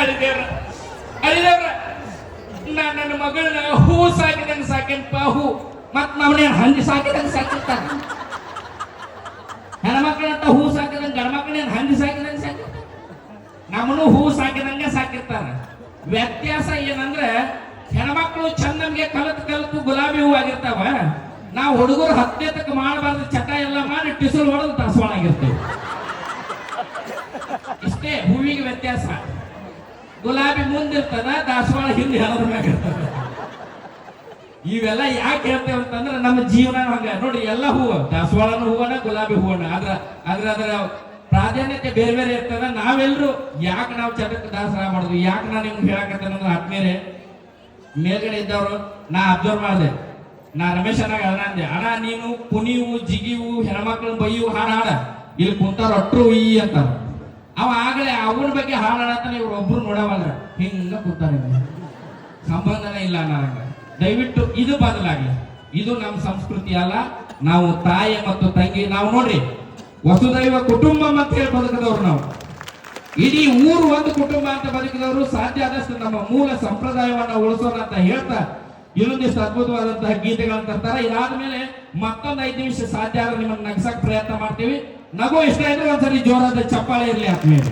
ಅಳಿದೇವ್ರ ಅಳಿದೇವ್ರ, ನಾ ನನ್ನ ಮಗಳನ್ನ ಹೂ ಸಾಕಿದಂಗ ಸಾಕೇನಪ್ಪ, ಹೂ. ಮತ್ ನಮ್ಮನೆ ಹಂದಿ ಸಾಕಿದಂಗ ಸಾಕಿರ್ತಾರ ಹೆಣ್ಮಕ್ಳಂತ ಹೂ ಸಾಕಿದಂಗ, ಗಂಡ ಮಕ್ಕಳೇನು ಹಂದಿ ಸಾಕಿದಂಗ ಸಾಕಿರ್ತಾರ ನಮ್ಮನ್ನು ಹೂ ಸಾಕಿದಂಗೆ ಸಾಕಿರ್ತಾರ. ವ್ಯತ್ಯಾಸ ಏನಂದ್ರೆ ಹೆಣ್ಮಕ್ಳು ಚಂದಂಗೆ ಕಲತ್ ಕಲತು ಗುಲಾಬಿ ಹೂ ಆಗಿರ್ತಾವ. ನಾವು ಹುಡುಗರು ಹತ್ತನೇ ತಕ್ಕ ಮಾಡಬಾರ್ದು, ಚಟ ಎಲ್ಲ ಮಾಡಿ ಟಿಸಲ್ ಹೊಡೆದು ದಾಸವಾಳ ಇಷ್ಟೇ ಹೂವಿಗೆ ವ್ಯತ್ಯಾಸ. ಗುಲಾಬಿ ಮುಂದಿರ್ತದ, ದಾಸವಾಳ ಹಿಂದೆ ಎಲ್ಲರ ಮ್ಯಾಗ ಇವೆಲ್ಲ ಯಾಕೆ ಹೇಳ್ತೇವೆ ಅಂತಂದ್ರೆ ನಮ್ಮ ಜೀವನ ಹಂಗ. ನೋಡಿ, ಎಲ್ಲ ಹೂವು, ದಾಸವಾಳನ ಹೂವನ, ಗುಲಾಬಿ ಹೂವನ. ಅದ್ರ ಅದ್ರ ಅದರ ಪ್ರಾಧಾನ್ಯತೆ ಬೇರೆ ಬೇರೆ ಇರ್ತದ. ನಾವೆಲ್ಲರೂ ಯಾಕೆ ನಾವು ಚಟಕ್ಕೆ ದಾಸರ ಮಾಡಿದ್ವಿ ಯಾಕೆ ನಾನು ನಿಮ್ಗೆ ಹೇಳಕತ್ತೇನಂದ್ರೆ ಆದ್ಮೇಲೆ ಮೇಲ್ಗಡೆ ಇದ್ದವರು, ನಾ ಅಬ್ಸರ್ವ್ ಮಾಡಿದೆ. ನಾ ರಮೇಶ್ ಅನ್ನಾಗ ಅಣ್ಣ ಅಂದೆ, ಅಣ್ಣ, ನೀನು ಕುಣಿವು, ಜಿಗಿವು ಹೆಣ್ಮಕ್ಳನ್ನ ಬೈಯು ಹಾಡ ಹಾಡ. ಇಲ್ಲಿ ಕುಂತಾರ ಅಟ್ರು ಈ ಅಂತಾರ. ಅವ ಆಗಲೇ ಅವನ ಬಗ್ಗೆ ಹಾಡಾಡತ್ತಾನ ಇವ್ರು ಒಬ್ರು ನೋಡವಲ್ಲ. ಹಿಂಗ ಕೂತಾರೆ ಸಂಬಂಧನೇ ಇಲ್ಲ ನನಗೆ. ದಯವಿಟ್ಟು ಇದು ಬದಲಾಗಲಿ. ಇದು ನಮ್ಮ ಸಂಸ್ಕೃತಿ ಅಲ್ಲ. ನಾವು ತಾಯಿ ಮತ್ತು ತಂಗಿ, ನಾವು ನೋಡ್ರಿ, ವಸುದೈವ ಕುಟುಂಬ ಅಂತ ಹೇಳಿ ಬದುಕದವ್ರು ನಾವು. ಇಡೀ ಊರು ಒಂದು ಕುಟುಂಬ ಅಂತ ಬದುಕಿದವರು ಸಾಧ್ಯ ಆದಷ್ಟು ನಮ್ಮ ಮೂಲ ಸಂಪ್ರದಾಯವನ್ನ ಉಳಿಸೋಣ ಅಂತ ಹೇಳ್ತಾ, ಇನ್ನೊಂದಿಷ್ಟು ಅದ್ಭುತವಾದಂತಹ ಗೀತೆಗಳನ್ನ ತರ್ತಾರೆ. ಇದಾದ ಮೇಲೆ ಮತ್ತೊಂದು ಐದು ನಿಮಿಷ ಸಾಧ್ಯ ಆದ್ರೆ ನಿಮ್ಮನ್ನ ನಗ್ಸಕ್ ಪ್ರಯತ್ನ ಮಾಡ್ತೀವಿ. ನಗು ಇಷ್ಟ ಇದ್ರೆ ಒಂದ್ಸರಿ ಜೋರಾದ ಚಪ್ಪಾಳೆ ಇರ್ಲಿ ಆದ್ಮೇಲೆ